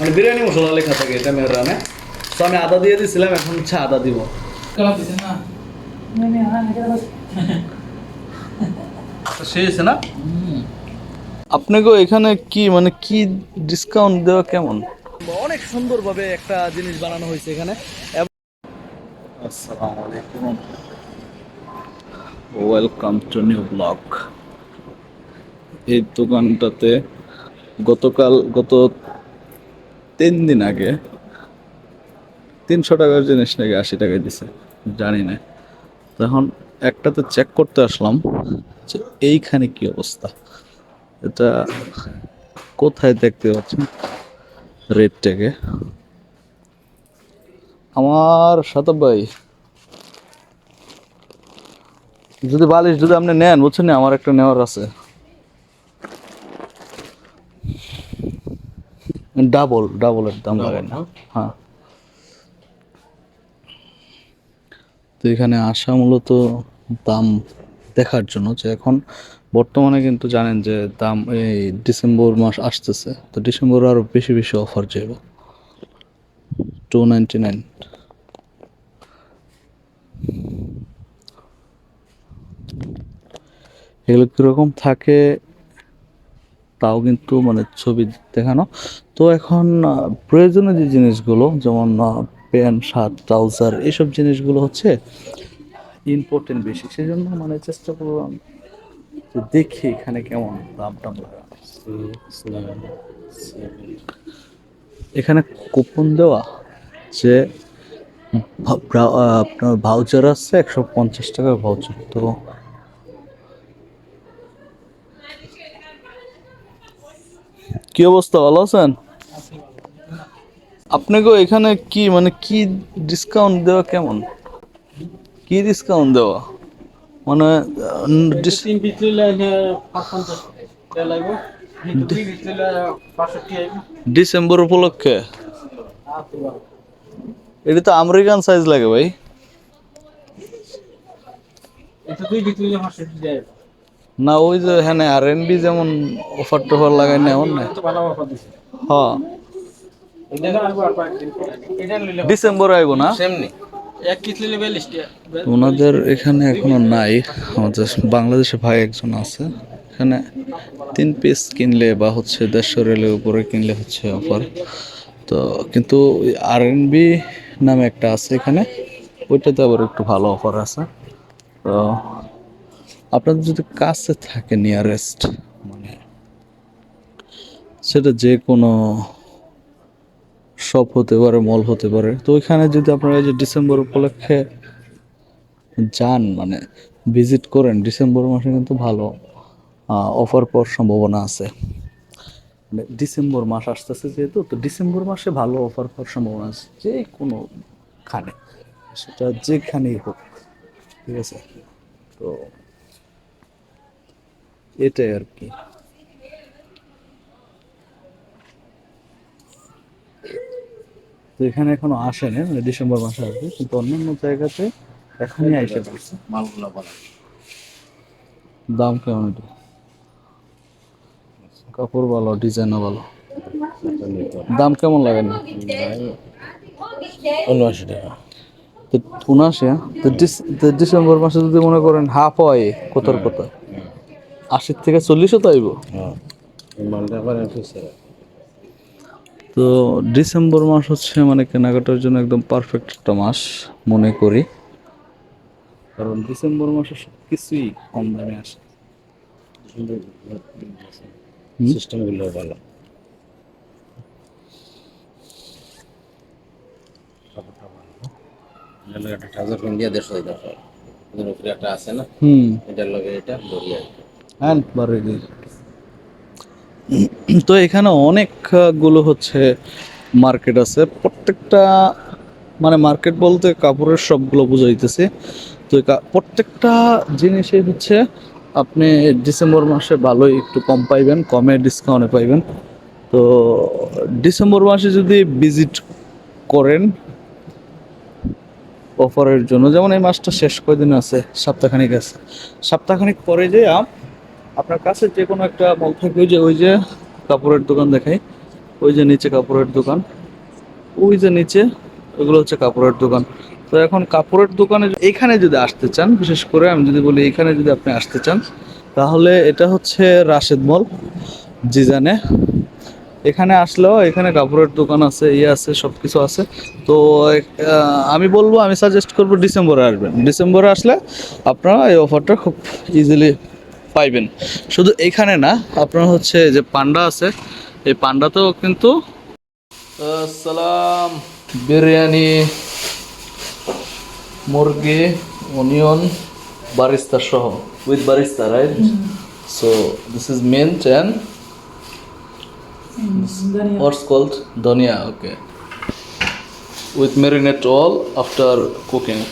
মানে বিরিয়ানি মশলা লেখা থাকে এটা মেহরানে তো আমি আদা দিয়ে দিয়েছিলাম এখন হচ্ছে আদা দিব। শেষ না? আপনাকেও এখানে কি মানে কি ডিসকাউন্ট দেওয়া কেমন? অনেক সুন্দরভাবে একটা জিনিস বানানো হয়েছে এখানে। আসসালামু আলাইকুম ওয়েলকাম টু নিউ ব্লগ এই দোকানটাতে গতকাল গত তিন দিন আগে তিনশো টাকার জিনিস নাকি আশি টাকায় দিছে, জানি না। তখন একটাতে চেক করতে আসলাম যে এইখানে কি অবস্থা। এটা কোথায় দেখতে পাচ্ছেন? রেটটাকে আমার সাতব ভাই, যদি বালিশ যদি আপনি নেন, বুঝছেন আমার একটা নেওয়ার আছে। ডাবল ডাবলের দাম লাগাই না। হ্যাঁ? তো এখানে আসা মূলত দাম দেখার জন্য যে এখন বর্তমানে কিন্তু জানেন যে দাম এই ডিসেম্বর মাস আসতেছে। তো ডিসেম্বর আরও বেশি বেশি অফার যাবে টু নাইনটি নাইন এগুলো কীরকম থাকে তাও কিন্তু মানে ছবি দেখানো। তো এখন প্রয়োজনীয় যে জিনিসগুলো, যেমন প্যান্ট, শার্ট, ট্রাউজার এইসব জিনিসগুলো হচ্ছে ইম্পর্টেন্ট বেশি। সেই জন্য মানে চেষ্টা করলাম যে দেখি এখানে কেমন দাম টাম এখানে কুপন দেওয়া যে আপনার ভাউচার আছে একশো পঞ্চাশ টাকার ভাউচার তো কি অবস্থা? ভালো আছেন? আপনাকে এখানে কি মানে কি ডিসকাউন্ট দেওয়া কেমন? কি ডিসকাউন্ট দেওয়া? মানে ডিসেম্বর উপলক্ষে? এটা তো আমেরিকান সাইজ লাগে ভাই। এটা তুই বিক্রি না ওই যে হ্যাঁ আর এন বি যেমন অফার টফার লাগাই না এমন না তো ভালো অফার দিছে। হ্যাঁ। ডিসেম্বর আইব না? ওনাদের এখানে এখনও নাই। আমাদের বাংলাদেশে ভাই একজন আছে। এখানে তিন পিস কিনলে বা হচ্ছে দেড়শো রেলের উপরে কিনলে হচ্ছে অফার তো কিন্তু আর এন বি নামে একটা আছে এখানে। ওইটাতে আবার একটু ভালো অফার আছে। তো আপনাদের যদি কাছে থাকে নিয়ারেস্ট মানে সেটা যে কোনো শপ হতে পারে মল হতে পারে, তো ওইখানে যদি আপনারা যে ডিসেম্বর উপলক্ষে যান মানে ভিজিট করেন ডিসেম্বর মাসে কিন্তু ভালো অফার পাওয়ার সম্ভাবনা আছে। মানে ডিসেম্বর মাস আসতেছে যেহেতু, তো ডিসেম্বর মাসে ভালো অফার পাওয়ার সম্ভাবনা আছে, যে কোনো খানে, সেটা যেখানেই হোক, ঠিক আছে? তো এটাই আর কি। তো এখানে এখনও আসেনি মানে ডিসেম্বর মাসে আসবে কিন্তু অন্যান্য জায়গাতে এখনই আইসা পড়ছে। মালগুলো বলা। দাম কেমন এটা? কাপড় ভালো ডিজাইনও ভালো। দাম কেমন লাগে না? উনআশি টাকা। উনআশি হ্যাঁ? তো ডিসেম্বর মাসে যদি মনে করেন হাফ হয় কোথার কোথা আশির থেকে চল্লিশও তো আইব। হ্যাঁ। তো ডিসেম্বর মাস হচ্ছে মানে কেনাকাটার জন্য একদম পারফেক্ট একটা মাস মনে করি। কারণ ডিসেম্বর মাসে সব কিছুই কম দামে আসে। সিস্টেমগুলো ভালো। একটা ট্রাউজার প্যান্ট দিয়ে দেড়শো দিতে হবে এদের উপরে একটা আছে না? হুম। এটার লগে এটা বড়িয়া হ্যাঁ বারোই তো এখানে অনেকগুলো হচ্ছে মার্কেট আছে। প্রত্যেকটা মানে মার্কেট বলতে কাপড়ের সবগুলো বুঝাইতেছে। তো প্রত্যেকটা জিনিসে হচ্ছে আপনি ডিসেম্বর মাসে ভালোই একটু কম পাইবেন কমে ডিসকাউন্টে পাইবেন। তো ডিসেম্বর মাসে যদি ভিজিট করেন অফারের জন্য যেমন এই মাসটা শেষ কয়দিন আছে? সপ্তাহখানিক আছে। সপ্তাহখানিক পরে যে আপনার কাছে যে কোনো একটা মল থেকে ওই যে ওই যে কাপড়ের দোকান দেখাই, ওই যে নিচে কাপড়ের দোকান, ওই যে নিচে ওগুলো হচ্ছে কাপড়ের দোকান। তো এখন কাপড়ের দোকানে এইখানে যদি আসতে চান, বিশেষ করে আমি যদি বলি এইখানে যদি আপনি আসতে চান, তাহলে এটা হচ্ছে রাশেদ মল, জিজানে। এখানে আসলেও এখানে কাপড়ের দোকান আছে ইয়ে আছে সব কিছু আছে। তো আমি বলব, আমি সাজেস্ট করব ডিসেম্বরে আসবেন। ডিসেম্বরে আসলে আপনারা এই অফারটা খুব ইজিলি পাইবেন শুধু এখানে না আপনার হচ্ছে যে পান্ডা আছে এই পান্ডাতেও কিন্তু সালাম বিরিয়ানি মুরগি অনিয়ন বারিস্তা সহ with barista right so this is mint and What's called dhania? Okay. With marinate all after cooking.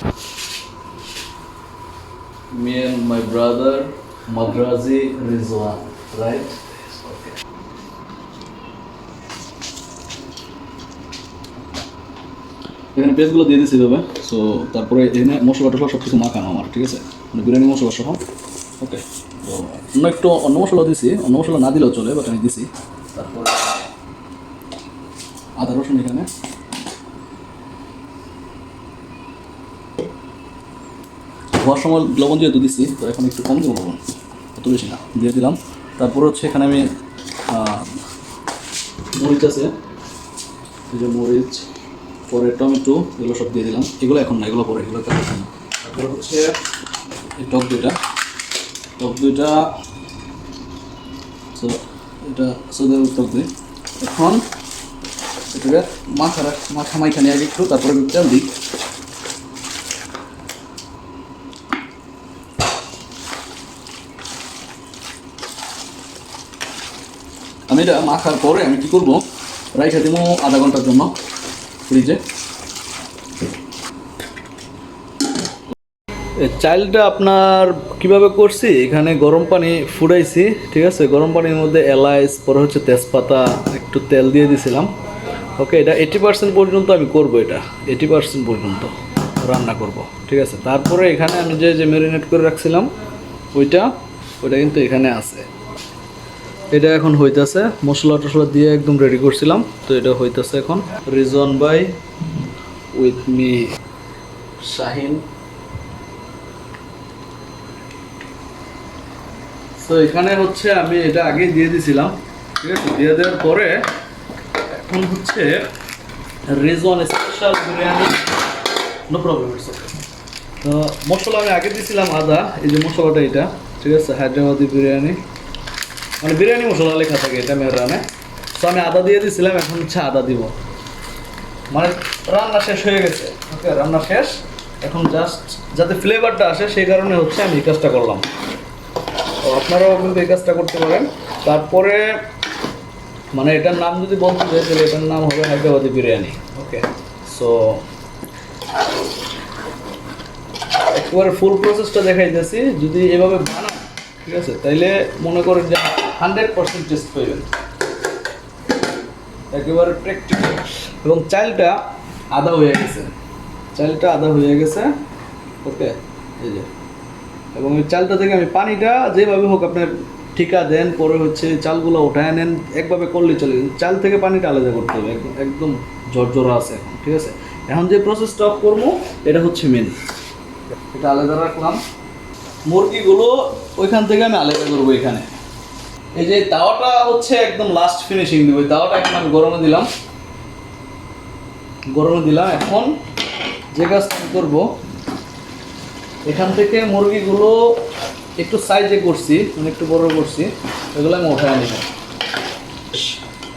Me and my brother Madrazi Rizwan, right? এখানে পেস্টগুলো দিয়ে দিয়েছি এভাবে সো তারপরে এখানে মশলা টশলা সব কিছু মাখানো আমার ঠিক আছে? মানে বিরিয়ানি মশলা সহ ওকে তো অন্য একটু অন্য মশলা দিছি অন্য মশলা না দিলেও চলে বাট আমি দিছি। তারপরে আদা রসুন এখানে। ধোয়ার সময় লবণ দিয়ে যেহেতু দিছি তো এখন একটু কম দেবো লবণ অত বেশি না, দিয়ে দিলাম। তারপরে হচ্ছে এখানে আমি মরিচ আছে। এই যে মরিচ, পরে টমেটো, এগুলো সব দিয়ে দিলাম। এগুলো এখন না, এগুলো পরে, এগুলো তারপরে হচ্ছে এই টক দুইটা। টক দুইটা সো এটা সৌদি আরব টক দই। এখন এটাকে মাখা মাখা মাইখানে আগে একটু, তারপরে দিই। আমি এটা মাখার পরে আমি কি করব? রাইখা দিব আধা ঘণ্টার জন্য ফ্রিজে চাইল্ডটা আপনার কীভাবে করছি? এখানে গরম পানি ফুটাইছি ঠিক আছে? গরম পানির মধ্যে এলাইচ, পরে হচ্ছে তেজপাতা, একটু তেল দিয়ে দিছিলাম। ওকে, এটা এইটি পার্সেন্ট পর্যন্ত আমি করব এটা। এইটি পার্সেন্ট পর্যন্ত রান্না করব, ঠিক আছে? তারপরে এখানে আমি যে যে ম্যারিনেট করে রাখছিলাম, ওইটা ওইটা কিন্তু এখানে আছে। এটা এখন হইতাছে। মশলা টশলা দিয়ে একদম রেডি করছিলাম, তো এটা হইতাছে এখন। Rezon by with me Shahin তো এখানে হচ্ছে আমি এটা আগে দিয়ে দিছিলাম, ঠিক আছে? দিয়ে দেওয়ার পরে এখন হচ্ছে Rezon special biryani no problem it's তো, মশলা আমি আগে দিছিলাম আদা, এই যে মশলাটা এটা, ঠিক আছে? হায়দ্রাবাদি বিরিয়ানি মানে বিরিয়ানি মশলা লেখা থাকে এটা মেহরানে তো আমি আদা দিয়ে দিয়েছিলাম এখন হচ্ছে আদা দিব। মানে রান্না শেষ হয়ে গেছে। ওকে রান্না শেষ। এখন জাস্ট যাতে ফ্লেভারটা আসে, সেই কারণে হচ্ছে আমি এই কাজটা করলাম। তো আপনারাও কিন্তু এই কাজটা করতে পারেন। তারপরে মানে এটার নাম যদি বলতে চাই তাহলে এটার নাম হবে হায়দ্রাবাদি বিরিয়ানি। ওকে সো একবারে ফুল প্রসেসটা দেখাইতেছি। যদি এভাবে বানান, ঠিক আছে, তাইলে মনে করেন যে হান্ড্রেড পার্সেন্ট টেস্ট পাইবেন একেবারে প্র্যাকটিক্যাল। এবং চালটা আদা হয়ে গেছে। চালটা আদা হয়ে গেছে। ওকে, এই যে। এবং এই চালটা থেকে আমি পানিটা যেভাবে হোক আপনার ঠিকা দেন, পরে হচ্ছে চালগুলো উঠায় নেন, একভাবে করলে চলে চাল থেকে পানিটা আলাদা করতে হবে। একদম ঝরঝরা আছে এখন, ঠিক আছে? এখন যে প্রসেসটা করব, এটা হচ্ছে মেন এটা আলাদা রাখলাম। মুরগিগুলো ওইখান থেকে আমি আলাদা করব এখানে। এই যে তাওয়াটা হচ্ছে একদম লাস্ট ফিনিশিং দেবো তাওয়াটা এখন আমি গরমে দিলাম। গরমে দিলাম। এখন যে কাজটা করব এখান থেকে মুরগিগুলো একটু সাইজে করছি মানে একটু বড় করছি এগুলো আমি উঠায় নিব।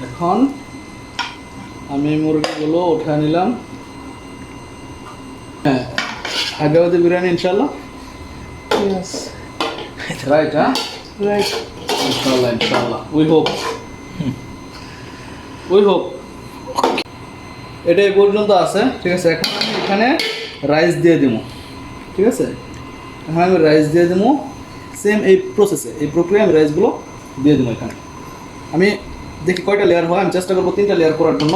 এখন আমি মুরগিগুলো উঠায় নিলাম। হ্যাঁ হায়দ্রাবাদি বিরিয়ানি ইনশাল্লাহ. রাইট হ্যাঁ Right. ইনশাল্লাহ ইনশাল্লাহ উই হোপ উই হোপ এটা এই পর্যন্ত আছে, ঠিক আছে? এখন আমি এখানে রাইস দিয়ে দিব, ঠিক আছে? এখন আমি রাইস দিয়ে দেবো সেম এই প্রসেসে এই প্রক্রিয়া আমি রাইসগুলো দিয়ে দেবো এখানে। আমি দেখি কয়টা লেয়ার হয়, আমি চেষ্টা করব তিনটা লেয়ার করার জন্য।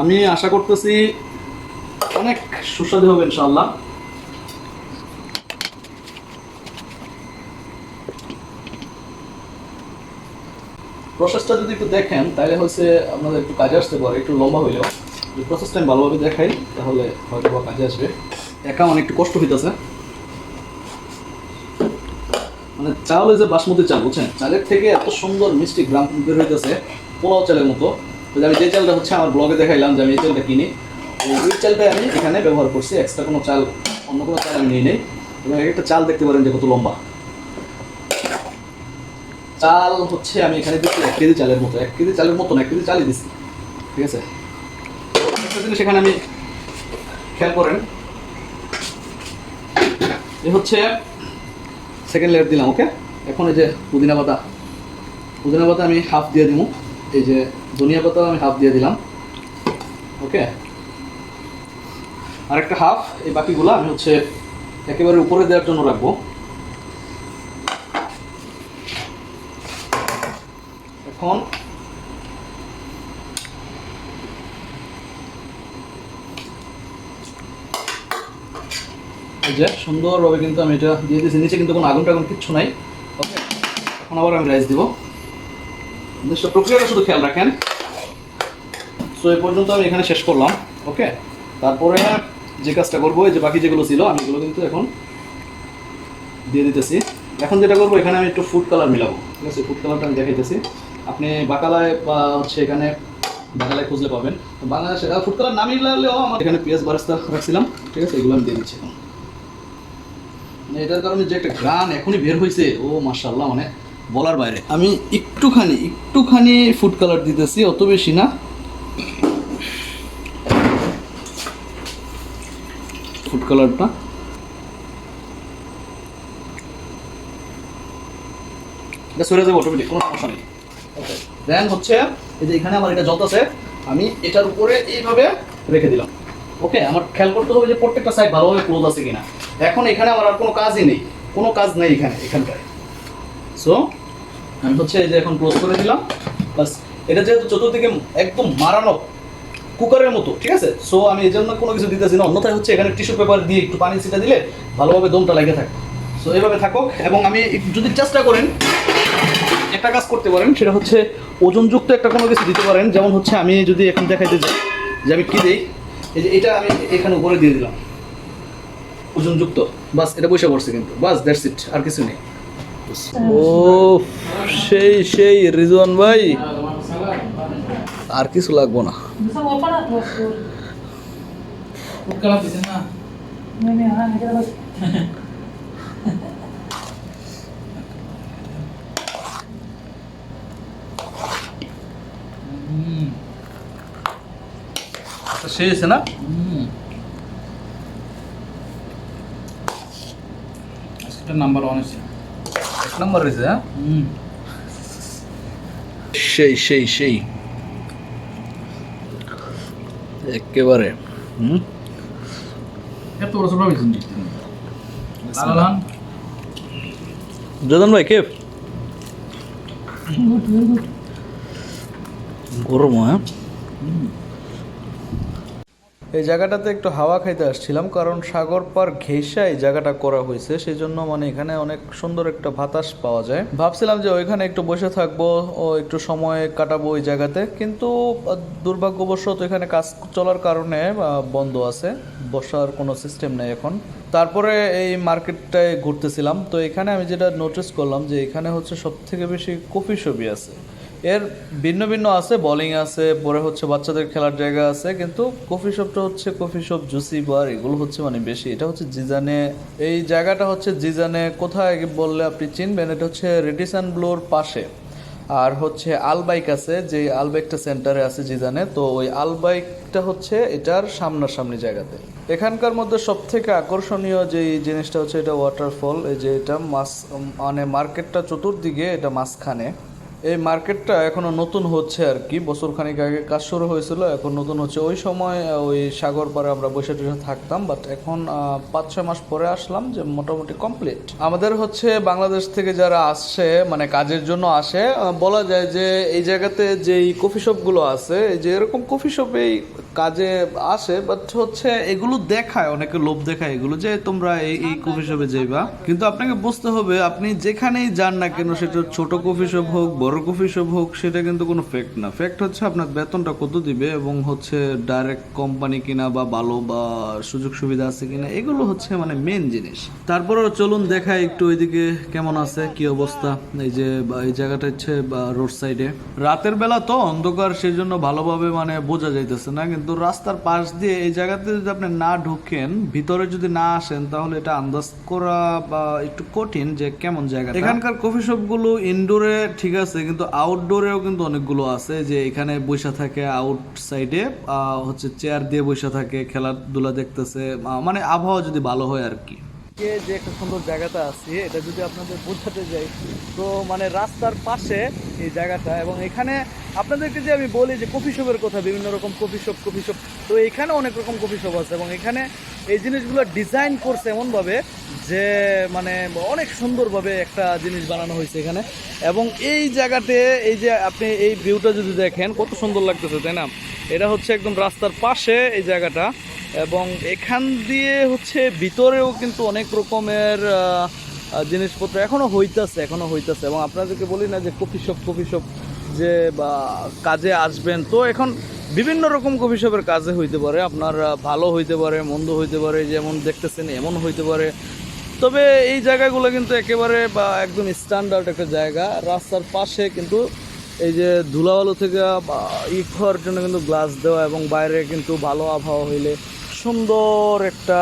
আমি আশা করতেছি অনেক সুস্বাদু হবে ইনশাল্লাহ প্রসেসটা যদি একটু দেখেন, তাহলে হচ্ছে আপনাদের একটু কাজে আসতে পারে, একটু লম্বা হইলেও। যদি প্রসেসটা আমি ভালোভাবে দেখাই, তাহলে হয়তো বা কাজে আসবে। একা অনেক একটু কষ্ট হইতেছে। মানে চাল যে বাসমতি চাল, বুঝছেন? চালের থেকে এত সুন্দর মিষ্টি গ্রাম বের হইতেছে, পোলাও চালের মতো। আমি যে চালটা হচ্ছে আমার ব্লগে দেখাইলাম যে আমি এই চালটা কিনি ওই চালটাই আমি এখানে ব্যবহার করছি। এক্সট্রা কোনো চাল, অন্য কোনো চাল আমি নিই নেই। এবং এক একটা চাল দেখতে পারেন যে কত লম্বা। চাল হচ্ছে আমি এখানে দিচ্ছি এক কেজি চালের মতো, এক কেজি চালের মতো না এক কেজি চালই দিচ্ছি ঠিক আছে? এখানে আমি খেয়াল করেন, এ হচ্ছে সেকেন্ড লেয়ার দিলাম ওকে এখন এই যে পুদিনা পাতা পুদিনা পাতা আমি হাফ দিয়ে দিব, এই যে ধনিয়া পাতা আমি হাফ দিয়ে দিলাম ওকে আর একটা হাফ এই বাকিগুলো আমি হচ্ছে একেবারে উপরে দেওয়ার জন্য রাখব। এখন এই যে সুন্দরভাবে কিন্তু আমি এটা দিয়ে দিয়েছি। নিচে কিন্তু কোনো আগুন টাগুন কিচ্ছু নাই। ওকে এখন আবার আমি রাইস দিব। নিশ্চয় প্রক্রিয়াটা শুধু খেয়াল রাখেন। সো এই পর্যন্ত আমি এখানে শেষ করলাম। ওকে তারপরে যে কাজটা করব যে বাকি যেগুলো ছিল, আমি এগুলো কিন্তু এখন দিয়ে দিতেছি। এখন যেটা করব, এখানে আমি একটু ফুড কালার মিলাবো। ঠিক আছে? ফুড কালারটা আমি দেখাইতেছি। আপনি বাকালায় বা হচ্ছে এখানে বাকালায় খুঁজলে পাবেন। বাংলাদেশে ফুড কালার না মিলালেও আমার এখানে পেঁয়াজ বারাস্তা রাখছিলাম। ঠিক আছে, এগুলো আমি দিয়ে দিচ্ছি মানে এটার কারণে যে একটা গ্রান এখনই বের হয়েছে ও মার্শাল্লাহ মানে বলার বাইরে। আমি একটুখানি একটুখানি ফুড কালার দিতেছি, অত বেশি না। ফুড কালারটা এটা সরে যাবে অটোমেটিক কোনো সমস্যা নেই। দেন হচ্ছে এই যে এখানে আমার এটা আছে, আমি এটার উপরে এইভাবে রেখে দিলাম। ওকে আমার খেয়াল করতে হবে যে প্রত্যেকটা সাইড ভালোভাবে ক্লোজ আছে কিনা। এখন এখানে আমার আর কোনো কাজই নেই। কোনো কাজ নেই এখানে সো আমি হচ্ছে এই যে এখন ক্লোজ করে দিলাম। বাস এটা যেহেতু চতুর্দিকে একদম মারানো কুকারের মতো, ঠিক আছে? সো আমি এই জন্য কোনো কিছু দিতেছি না। অন্যথায় হচ্ছে এখানে টিস্যু পেপার দিয়ে একটু পানি ছিটা দিলে ভালোভাবে দমটা লেগে থাকে সো এইভাবে থাকুক। এবং আমি যদি চেষ্টা করেন একটা কাজ করতে পারেন সেটা হচ্ছে ওজনযুক্ত একটা কোনো কিছু দিতে পারেন। যেমন হচ্ছে আমি যদি এখন দেখাইতে যাই যে আমি কী দিই এই যে এটা আমি এখানে উপরে দিয়ে দিলাম। ওজনযুক্ত। বাস এটা বসে পড়ছে কিন্তু। বাস দ্যাটস ইট আর কিছু নেই। ও সেই সেই রিজওয়ান ভাই। আর কিছু লাগবো না। Bisa আজকের নাম্বার ওয়ান আছে এক নম্বর হ্যাঁ হুম সেই সেই সেই একেবারে হুম এত বড় সব হয়েছে লালান যদন ভাই কে Good, very good. গরম হ্যাঁ এই জায়গাটাতে একটু হাওয়া খাইতে আসছিলাম, কারণ সাগর পার ঘেঁষা এই জায়গাটা করা হয়েছে সেই জন্য মানে এখানে অনেক সুন্দর একটা বাতাস পাওয়া যায়। ভাবছিলাম যে ওইখানে একটু বসে থাকব ও একটু সময় কাটাবো ওই জায়গাতে, কিন্তু দুর্ভাগ্যবশত এখানে কাজ চলার কারণে বন্ধ আছে, বসার কোনো সিস্টেম নেই এখন। তারপরে এই মার্কেটটায় ঘুরতেছিলাম, তো এখানে আমি যেটা নোটিস করলাম যে এখানে হচ্ছে সব থেকে বেশি কফি শপই আছে। এর ভিন্ন ভিন্ন আছে বোলিং আছে, পরে হচ্ছে বাচ্চাদের খেলার জায়গা আছে, কিন্তু কফি শপটা হচ্ছে কফি শপ জুসি বার এগুলো হচ্ছে মানে বেশি। এটা হচ্ছে জিজানে, এই জায়গাটা হচ্ছে জিজানে, কোথায় বললে আপনি চিনবেন? এটা হচ্ছে রেডিসান ব্লোর পাশে। আর হচ্ছে আলবাইক আছে যে আলবাইকটা সেন্টারে আছে জিজানে, তো ওই আলবাইকটা হচ্ছে এটার সামনাসামনি জায়গাতে। এখানকার মধ্যে সব থেকে আকর্ষণীয় যে জিনিসটা হচ্ছে এটা ওয়াটারফল এই যে এটা মাছ মানে মার্কেটটা চতুর্দিকে এটা মাঝখানে। এই মার্কেটটা এখনও নতুন হচ্ছে আর কি। বছর খানিক আগে কাজ শুরু হয়েছিল এখন নতুন হচ্ছে। ওই সময় ওই সাগর পাড়ে আমরা বসে টসে থাকতাম বাট এখন পাঁচ ছয় মাস পরে আসলাম যে মোটামুটি কমপ্লিট আমাদের হচ্ছে বাংলাদেশ থেকে যারা আসছে মানে কাজের জন্য আসে বলা যায় যে এই জায়গাতে যে কফি শপগুলো আছে যে এরকম কফি শপ এই কাজে আসে বাট হচ্ছে এগুলো দেখায় অনেকে লোভ দেখায় এগুলো যে তোমরা এই এই কফি শপে যাইবা। কিন্তু আপনাকে বুঝতে হবে আপনি যেখানেই যান না কেন সেটা ছোট কফি শপ হোক বড় কফি শপ হোক, সেটা কিন্তু কোনো ফ্যাক্ট না। ফ্যাক্ট হচ্ছে আপনার বেতনটা কত দিবে এবং হচ্ছে ডাইরেক্ট কোম্পানি কিনা বা ভালো বা সুযোগ সুবিধা আছে কিনা, এগুলো হচ্ছে মানে মেন জিনিস। তারপরেও চলুন দেখাই একটু ওইদিকে কেমন আছে, কি অবস্থা, এই যে এই জায়গাটা হচ্ছে রোড সাইডে রাতের বেলা তো অন্ধকার সেই জন্য ভালোভাবে মানে বোঝা যাইতেছে না, কিন্তু রাস্তার পাশ দিয়ে এই জায়গাতে যদি আপনি না ঢুকেন, ভিতরে যদি না আসেন, তাহলে এটা আন্দাজ করা বা একটু কঠিন যে কেমন জায়গা এখানকার কফি শপগুলো ইনডোরে ঠিক আছে কিন্তু আউটডোরেও কিন্তু অনেকগুলো আছে, যে এখানে বসে থাকে আউটসাইডে হচ্ছে চেয়ার দিয়ে বসে থাকে, খেলাধুলা দেখতেছে মানে আবহাওয়া যদি ভালো হয় আর কি। যে একটা সুন্দর জায়গাটা আছে, এটা যদি আপনাদের বোঝাতে যাই, তো মানে রাস্তার পাশে এই জায়গাটা এবং এখানে আপনাদেরকে যে আমি বলি যে কফি শপের কথা, বিভিন্ন রকম কফি শপ কফি শপ তো এখানে অনেক রকম কফি শপ আছে এবং এখানে এই জিনিসগুলো ডিজাইন করছে এমনভাবে যে মানে অনেক সুন্দরভাবে একটা জিনিস বানানো হয়েছে এখানে। এবং এই জায়গাতে এই যে আপনি এই ভিউটা যদি দেখেন, কত সুন্দর লাগতেছে, তাই না? এটা হচ্ছে একদম রাস্তার পাশে এই জায়গাটা। এবং এখান দিয়ে হচ্ছে ভিতরেও কিন্তু অনেক রকমের জিনিসপত্র এখনও হইতাছে এখনও হইতাছে। এবং আপনাদেরকে বলি না যে কফি শপ কফি শপ যে, বা, কাজে আসবেন। তো এখন বিভিন্ন রকম কফি শপের কাজে হইতে পারে। আপনার ভালো হইতে পারে, মন্দ হইতে পারে, যেমন দেখতেছেন এমন হইতে পারে। তবে এই জায়গাগুলো কিন্তু একেবারে, বা, একদম স্ট্যান্ডার্ড একটা জায়গা। রাস্তার পাশে কিন্তু এই যে, ধুলাবালু থেকে ই খাওয়ার জন্য কিন্তু গ্লাস দেওয়া এবং বাইরে কিন্তু ভালো আবহাওয়া হইলে সুন্দর একটা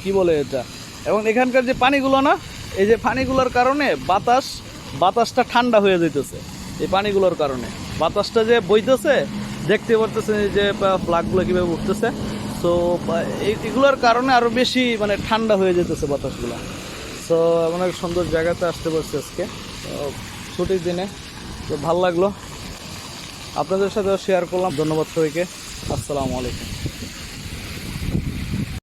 কি বলে এটা? এবং এখানকার যে পানিগুলো না, এই যে পানিগুলোর কারণে বাতাস বাতাসটা ঠান্ডা হয়ে যাইতেছে এই পানিগুলোর কারণে। বাতাসটা যে বইতেছে, দেখতে পারতেছেন এই যে ফ্লাগগুলো কীভাবে উঠতেছে। তো এইগুলোর কারণে আরও বেশি মানে ঠান্ডা হয়ে যেতেছে বাতাসগুলো। সো এমন এক সুন্দর জায়গাতে আসতে পারছি আজকে। ছুটির দিনে। তো ভালো লাগল। আপনাদের সাথে শেয়ার করলাম। ধন্যবাদ সবাইকে। আসসালামু আলাইকুম।